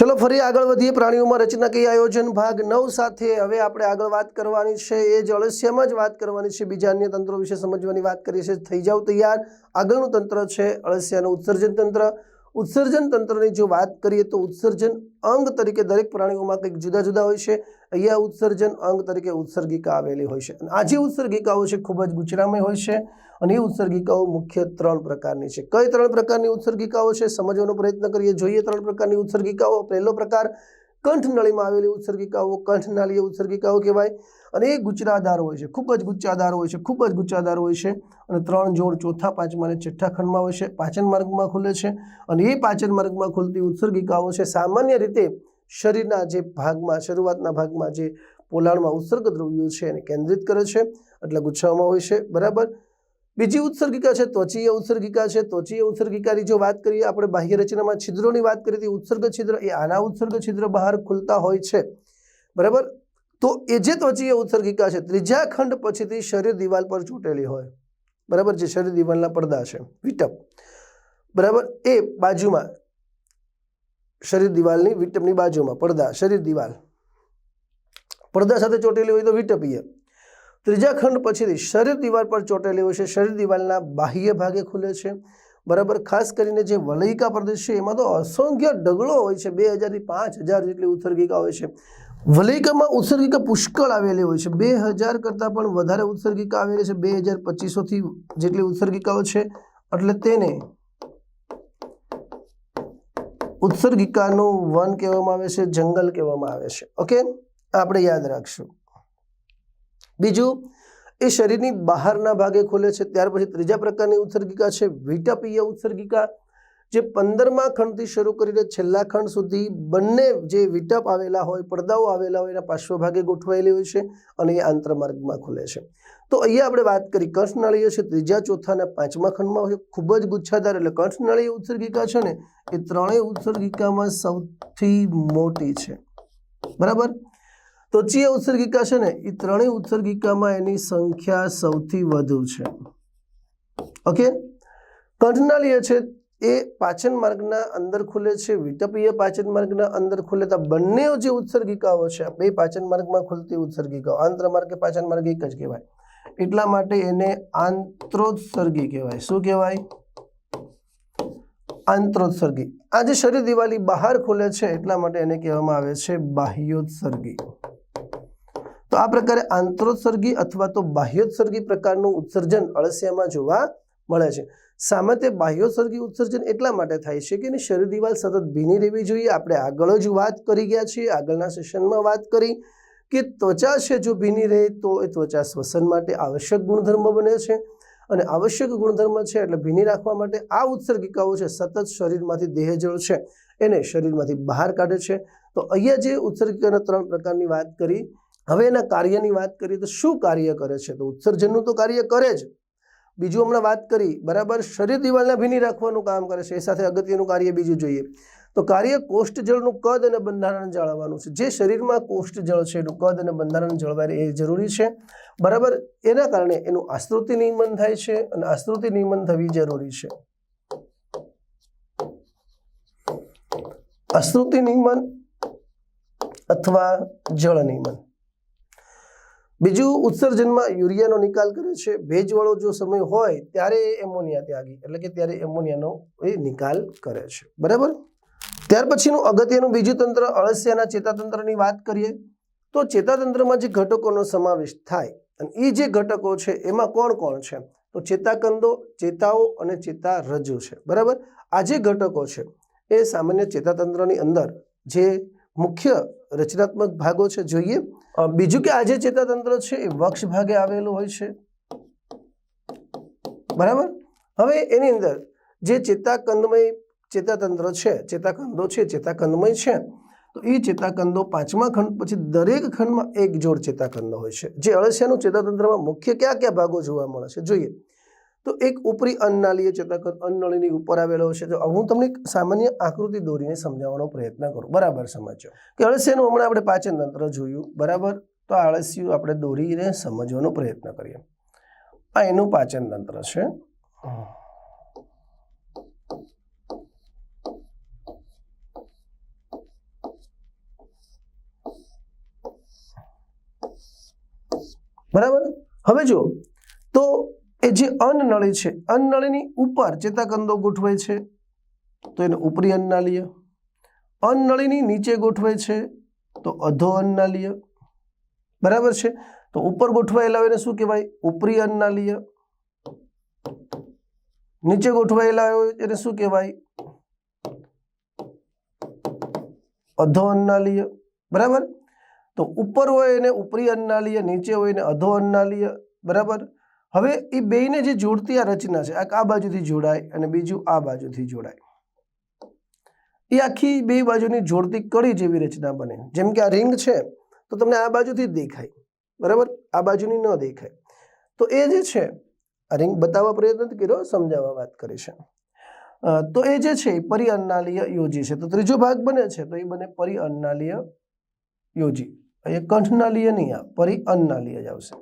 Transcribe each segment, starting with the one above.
ચલો ફરી આગળ વધીએ પ્રાણીઓમાં રચના કઈ આયોજન ભાગ નવ સાથે. હવે આપણે આગળ વાત કરવાની છે, એ જ અળસિયામાં જ વાત કરવાની છે. બીજા અન્ય તંત્રો વિશે સમજવાની વાત કરીએ છીએ. થઈ જાવ તૈયાર. આગળનું તંત્ર છે અળસિયાનું ઉત્સર્જન તંત્ર. ઉત્સર્જન તંત્રની જો વાત કરીએ તો ઉત્સર્જન અંગ તરીકે દરેક પ્રાણીઓમાં કંઈક જુદા જુદા હોય છે. અહીંયા ઉત્સર્જન અંગ તરીકે ઉત્સર્ગિકા આવેલી હોય છે. અને આ જે ઉત્સર્ગિકાઓ છે ખૂબ જ ગુચરામય હોય છે. અને એ ઉત્સર્ગિકાઓ મુખ્ય ત્રણ પ્રકારની છે. કઈ ત્રણ પ્રકારની ઉત્સર્ગિકાઓ છે? સમજવાનો પ્રયત્ન કરીએ. જોઈએ ત્રણ પ્રકારની ઉત્સર્ગિકાઓ. પહેલો પ્રકાર, કંઠનળીમાં આવેલી ઉત્સર્ગિકાઓ. કંઠનાળીય ઉત્સર્ગિકાઓ કહેવાય. અને એ ગુચરાદાર હોય છે. ખૂબ જ ગુચ્ચાદાર હોય છે. ખૂબ જ ગુચ્ચાદાર હોય છે. અને ત્રણ જોડ ચોથા પાંચમા અને છઠ્ઠા ખંડમાં હોય છે. પાચન માર્ગમાં ખુલે છે. અને એ પાચન માર્ગમાં ખુલતી ઉત્સર્ગિકાઓ છે. સામાન્ય રીતે શરીરના જે ભાગમાં, શરૂઆતના ભાગમાં જે પોલાણમાં ઉત્સર્ગ દ્રવ્યો છે એને કેન્દ્રિત કરે છે. એટલે ગુચ્છાઓમાં હોય છે. બરાબર? બીજી ઉત્સર્ગિકા છે, ત્વચીય ઉત્સર્ગિકા છે. ત્વચીય ઉત્સર્ગિકાની જો વાત કરીએ, આપણે બાહ્ય રચનામાં છિદ્રોની વાત કરીએ, તો ઉત્સર્ગ છિદ્ર, એ આના ઉત્સર્ગ છિદ્ર બહાર ખુલતા હોય છે. બરાબર? તો એ જે ત્વચીય ઉત્સર્ગિકા છે, ત્રીજા ખંડ પછીથી શરીર દિવાલ પર ચૂંટેલી હોય. બરાબર? જે શરીર દિવાલના પડદા છે વિટપ બરાબર? એ બાજુમાં, શરીર દિવાલની વિટપની બાજુમાં, પડદા, શરીર દિવાલ. પડદા સાથે ચોટેલી હોય તો વિટપીય. ત્રીજા ખંડ પછીથી શરીર દિવાલ પર ચોંટેલી હોય છે. શરીર દિવાલના બાહ્ય ભાગે ખુલે છે. બરાબર, ખાસ કરીને જે વલયિકા પ્રદેશ છે, એમાં તો અસંખ્ય ડગલો હોય છે. બે હજારથી પાંચ હજાર જેટલી ઉત્સર્ગિકા હોય છે. વલયિકામાં ઉત્સર્ગિકા પુષ્કળ આવેલી હોય છે. બે હજાર કરતાં પણ વધારે ઉત્સર્ગિકા આવેલી છે. બે હજાર પચીસોથી જેટલી ઉત્સર્ગિકાઓ છે. એટલે તેને ઉત્સર્ગિકાનું વન કહેવામાં આવે છે, જંગલ કહેવામાં આવે છે. ઓકે? આપણે યાદ રાખશું. બીજું, એ શરીરની બહારના ભાગે ખુલે છે, ત્યાર પછી ત્રીજા પ્રકારની ઉત્સર્ગિકા છે, વિટપીય ઉત્સર્ગિકા, જે પંદરમા ખંડથી શરૂ કરીને છેલ્લા ખંડ સુધી બંને જે વિટપ આવેલા હોય, પડદાઓ આવેલા હોય, એના પાર્શ્વભાગે ગોઠવાયેલી હોય છે અને એ આંતરમાર્ગમાં ખુલે છે. તો અહીંયા આપણે વાત કરી કંઠનાળીઓ છે, ત્રીજા, ચોથા અને પાંચમા ખંડમાં ખૂબ જ ગુચ્છાદાર એટલે કંઠનાળીય ઉત્સર્ગિકા છે ને, એ ત્રણેય ઉત્સર્ગિકામાં સૌથી મોટી છે. બરાબર? ત્વચીય ઉત્સર્ગિકા છે ને એ ત્રણેય ઉત્સર્ગિકામાં એની સંખ્યા સૌથી વધુ છે. ઓકે? કંઠનાલીય છે, એ પાચન માર્ગના અંદર ખુલે છે, વિટપીય પાચન માર્ગના અંદર ખુલે, તો બંને જે ઉત્સર્ગિકાઓ છે બે પાચન માર્ગમાં ખુલતી ઉત્સર્ગિકાઓ આંતરમાર્ગ કે પાચન માર્ગ એક જ કહેવાય. એટલા માટે એને આંત્રોત્સર્ગી કહેવાય. શું કહેવાય? આંત્રોત્સર્ગી. આ જે શરીર દિવાલી બહાર ખુલે છે, એટલા માટે એને કહેવામાં આવે છે બાહ્યોત્સર્ગી. તો આ પ્રકારે આંતરોત્સર્ગી અથવા તો બાહ્યોત્સર્ગી પ્રકારનું ઉત્સર્જન અળસિયામાં જોવા મળે છે. સામાન્ય બાહ્યોત્સર્ગી ઉત્સર્જન એટલા માટે થાય છે કે એની શરીર દિવાલ સતત ભીની રહેવી જોઈએ. આપણે આગળ જ વાત કરી ગયા છીએ, આગળના સેશનમાં વાત કરી કે ત્વચા છે જો ભીની રહે તો એ ત્વચા શ્વસન માટે આવશ્યક ગુણધર્મ બને છે અને આવશ્યક ગુણધર્મ છે એટલે ભીની રાખવા માટે આ ઉત્સર્ગિકાઓ છે સતત શરીરમાંથી દેહજળ છે. એને શરીરમાંથી બહાર કાઢે છે. તો અહીંયા જે ઉત્સર્ગિકાના ત્રણ પ્રકારની વાત કરી હવે એના કાર્યની વાત કરીએ તો શું કાર્ય કરે છે? તો ઉત્સર્જનનું તો કાર્ય કરે જ. બીજું હમણાં વાત કરી, બરાબર? શરીર દિવાલને ભીની રાખવાનું કામ કરે છે. એ સાથે અગત્યનું કાર્ય બીજું જોઈએ. તો કાર્ય કોષ્ઠ જળનું કદ અને બંધારણ જાળવવાનું છે. જે શરીરમાં કોષ્ઠ જળ છે, એનું કદ અને બંધારણ જળવાય એ જરૂરી છે. બરાબર? એના કારણે એનું આસ્તૃતિ નિયમન થાય છે અને આસ્તૃતિ નિયમન થવી જરૂરી છે. અશ્રુતિ નિયમન અથવા જળ નિયમન બીજું ઉત્સર્જનમાં યુરિયાનો નિકાલ કરે છે. ભેજવાળો જો સમય હોય ત્યારે એ એમોનિયા ત્યાગી, એટલે કે ત્યારે એમોનિયાનો એ નિકાલ કરે છે. બરાબર? ત્યાર પછીનું અગત્યનું બીજું તંત્ર, અળસિયાના ચેતાતંત્રની વાત કરીએ, તો ચેતાતંત્રમાં જે ઘટકોનો સમાવેશ થાય, અને એ જે ઘટકો છે, એમાં કોણ કોણ છે? તો ચેતાકંદો, ચેતાઓ અને ચેતારજ્જુ છે. બરાબર? આ જે ઘટકો છે, એ સામાન્ય ચેતાતંત્રની અંદર જે મુખ્ય રચનાત્મક ભાગો છે, જોઈએ બીજું કે આજે ચેતાતંત્ર છે એ વક્ષ ભાગે આવેલું હોય છે. બરાબર? હવે એની અંદર જે ચેતાકંદમય ચેતાતંત્ર છે, ચેતાકંદો છે, ચેતાકંદમય છે, તો એ ચેતાકંદો પાંચમા ખંડ, પછી દરેક ખંડમાં એક જોડ ચેતાકંદો હોય છે. જે અળસિયાનું ચેતાતંત્રમાં મુખ્ય કયા કયા ભાગો જોવા મળે છે? જોઈએ. તો એક ઉપરી અન્નનાળીય ચેતાકોષ અન્નળીની ઉપર આવેલો છે. તો હું તમને સામાન્ય આકૃતિ દોરીને સમજાવવાનો પ્રયત્ન કરું. બરાબર સમજો કે અળસિયાનું હમણાં આપણે પાચન તંત્ર જોયું. બરાબર? તો આ અળસિયું આપણે દોરીને સમજવાનો પ્રયત્ન કરીએ. આ એનું પાચન તંત્ર છે. બરાબર? હવે જો તો એ જે અન્નનળી છે અન્નનળીની ઉપર ચેતાકંદો ગોઠવે છે, તો એને ઉપરી અન્નાલીય અન્નનળીની નીચે ગોઠવે છે, તો અધો અન્નાલીય બરાબર છે? તો ઉપર ગોઠવાયેલા હોય એને શું કહેવાય? ઉપરી અન્નાલીય નીચે ગોઠવાયેલા હોય એને શું કહેવાય? અધો અન્નાલીય બરાબર? તો ઉપર હોય એને ઉપરી અન્નાલીય નીચે હોય એને અધો અન્નાલીય બરાબર? હવે એ બેયને જે જોડતી આ રચના છે, આ બાજુથી જોડાય અને બીજું આ બાજુથી જોડાય. એ આખી બે બાજુની જોડતી કડી જેવી રચના બને. જેમ કે આ રિંગ છે, તો તમને આ બાજુથી જ દેખાય. બરાબર? આ બાજુની ન દેખાય. તો એ જે છે, આ રિંગ બતાવવા પ્રયત્ન કર્યો, સમજાવવા વાત કરી છે. તો એ જે છે, એ પરિઅન્નાલીય યોજી છે. તો ત્રીજો ભાગ બને છે, તો એ બને પરિઅન્નાલીય યોજી. અહીંયા કંઠનાલીય નહીં આ પરિઅન્નાલીય જ આવશે.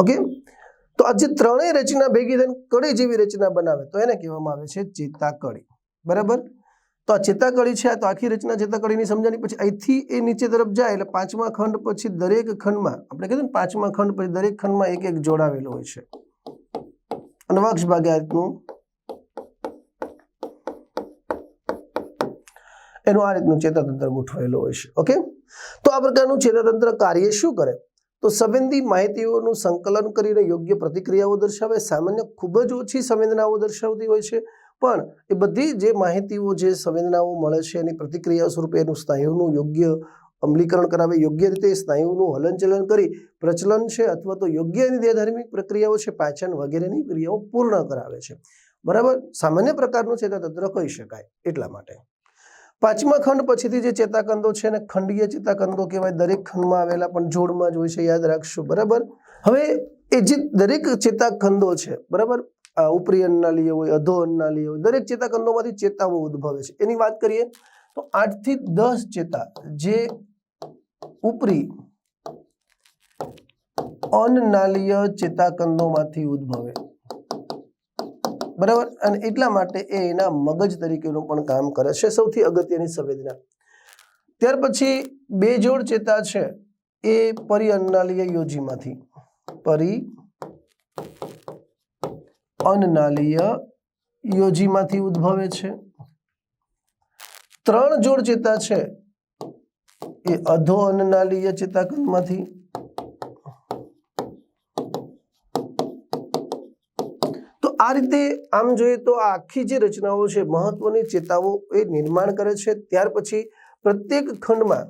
ઓકે તો આ જે ત્રણેય રચના ભેગી થઈને કડી જેવી રચના બનાવે, તો એને કહેવામાં આવે છે ચેતાકડી બરાબર? તો આ ચેતાકડી છે તો આખી રચના ચેતાકડીની સમજાણી. પછી અહીંથી એ નીચે તરફ જાય એટલે પાંચમા ખંડ પછી દરેક ખંડમાં, આપણે કીધું ને પાંચમા ખંડ પછી દરેક ખંડમાં એક એક જોડાવેલો હોય છે. અને વક્ષ ભાગે આ રીતનું. એનું આ રીતનું ચેતાતંત્ર ગોઠવાયેલું હોય છે. ઓકે તો આ પ્રકારનું ચેતાતંત્ર કાર્ય શું કરે? તો સંવેદી માહિતીઓનું સંકલન કરીને યોગ્ય પ્રતિક્રિયાઓ દર્શાવે. સામાન્ય ખૂબ જ ઓછી સંવેદનાઓ દર્શાવતી હોય છે, પણ એ બધી જે માહિતીઓ જે સંવેદનાઓ મળે છે એની પ્રતિક્રિયા સ્વરૂપે એનું સ્નાયુનું યોગ્ય અમલીકરણ કરાવે, યોગ્ય રીતે સ્નાયુનું હલનચલન કરી, પ્રચલન છે અથવા તો યોગ્ય એની દેહધાર્મિક પ્રક્રિયાઓ છે, પાચન વગેરેની ક્રિયાઓ પૂર્ણ કરાવે છે. બરાબર? સામાન્ય પ્રકારનું છે તંત્ર કહી શકાય, એટલા માટે. પાંચમા ખંડ પછીથી જે ચેતાકંદો છે એને ખંડીય ચેતાકંદો કહેવાય, દરેક ખંડમાં આવેલા પણ જોડમાં જ હોય છે, યાદ રાખશું, બરાબર? હવે એ જે દરેક ચેતાકંદો છે, બરાબર? ઉપરી અન્નાલીય હોય, અધો અન્નાલીય હોય, દરેક ચેતાકંદોમાંથી ચેતાઓ ઉદ્ભવે છે. એની વાત કરીએ તો આઠથી દસ ચેતા જે ઉપરી અન્નાલીય ચેતાકંદોમાંથી ઉદ્ભવે. બરાબર? અને એટલા માટે એ એના મગજ તરીકેનું પણ કામ કરે છે સૌથી અગત્યની સંવેદના. ત્યાર પછી બે જોડ ચેતા છે એ પરિઅન્નાલીય યોજીમાંથી. પરી અન્નાલીય યોજીમાંથી ઉદ્ભવે છે. ત્રણ જોડ ચેતા છે એ અધો અન્નાલીય ચેતાકંદમાંથી. આ રીતે આમ જોઈએ તો આ આખી જે રચનાઓ છે, મહત્વની ચેતાઓ એ નિર્માણ કરે છે. ત્યાર પછી પ્રત્યેક ખંડમાં,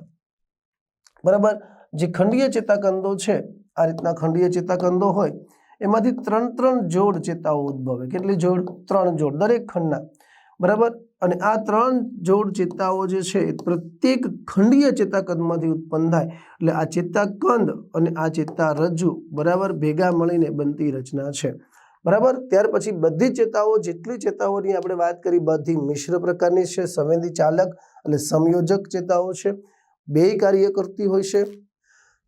બરાબર, જે ખંડીય ચેતાકંદો છે, આ રીતના ખંડીય ચેતાકંદો હોય, એમાંથી ત્રણ ત્રણ જોડ ચેતાઓ ઉદ્ભવે. કેટલી જોડ? ત્રણ જોડ, દરેક ખંડના, બરાબર? અને આ ત્રણ જોડ ચેતાઓ જે છે પ્રત્યેક ખંડીય ચેતાકંદમાંથી ઉત્પન્ન થાય. એટલે આ ચેતાકંદ અને આ ચેતારજ્જુ બરાબર ભેગા મળીને બનતી રચના છે. બરાબર? ત્યાર પછી બધી ચેતાઓ, જેટલી ચેતાઓની આપણે વાત કરી, બધી મિશ્ર પ્રકારની છે, સંવેદી ચાલક અને સંયોજક ચેતાઓ છે, બે કાર્ય કરતી હોય છે.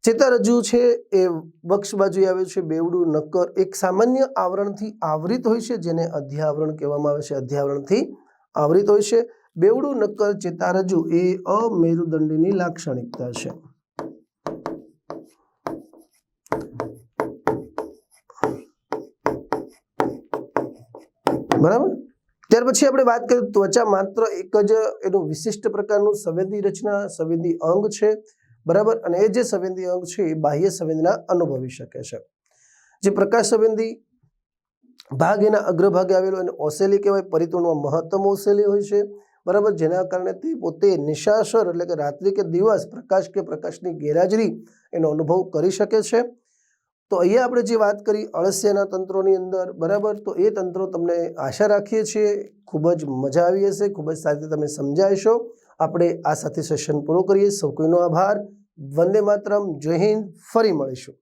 ચેતારજ્જુ છે એ વક્ષ બાજુએ આવે છે, બેવડું, નક્કર, એક સામાન્ય આવરણથી આવૃત હોય છે, જેને અધ્યાવરણ કહેવામાં આવે છે. અધ્યાવરણથી આવૃત હોય છે. બેવડું, નક્કર ચેતારજ્જુ એ અમેરુદંડની લાક્ષણિકતા છે. બરાબર? ત્યાર પછી આપણે વાત કરીએ ત્વચા માત્ર એક જ એનું વિશિષ્ટ પ્રકારનું સંવેદી રચના, સંવેદી અંગ છે, બરાબર? અને એ જે સંવેદી અંગ છે, એ બાહ્ય સંવેદના અનુભવી શકે છે. જે પ્રકાશ સંવેદી ભાગ એના અગ્રભાગે આવેલો એને ઓસેલી કહેવાય પરિતોણમાં મહત્તમ ઓસેલી હોય છે, બરાબર? જેના કારણે તે પોતે નિશાસર એટલે કે રાત્રિ કે દિવસ પ્રકાશ કે પ્રકાશની ગેરહાજરી એનો અનુભવ કરી શકે છે. તો અહીંયા આપણે જે વાત કરી અળસિયાના તંત્રોની અંદર, બરાબર? તો એ તંત્રો તમને આશા રાખીએ છીએ, ખૂબ જ મજા આવી હશે, ખૂબ જ સારી રીતે તમે સમજાવશો આપણે આ સાથે સેશન પૂરો કરીએ. સૌ કોઈનો આભાર. વંદે માતરમ. જય હિન્દ. ફરી મળીશું.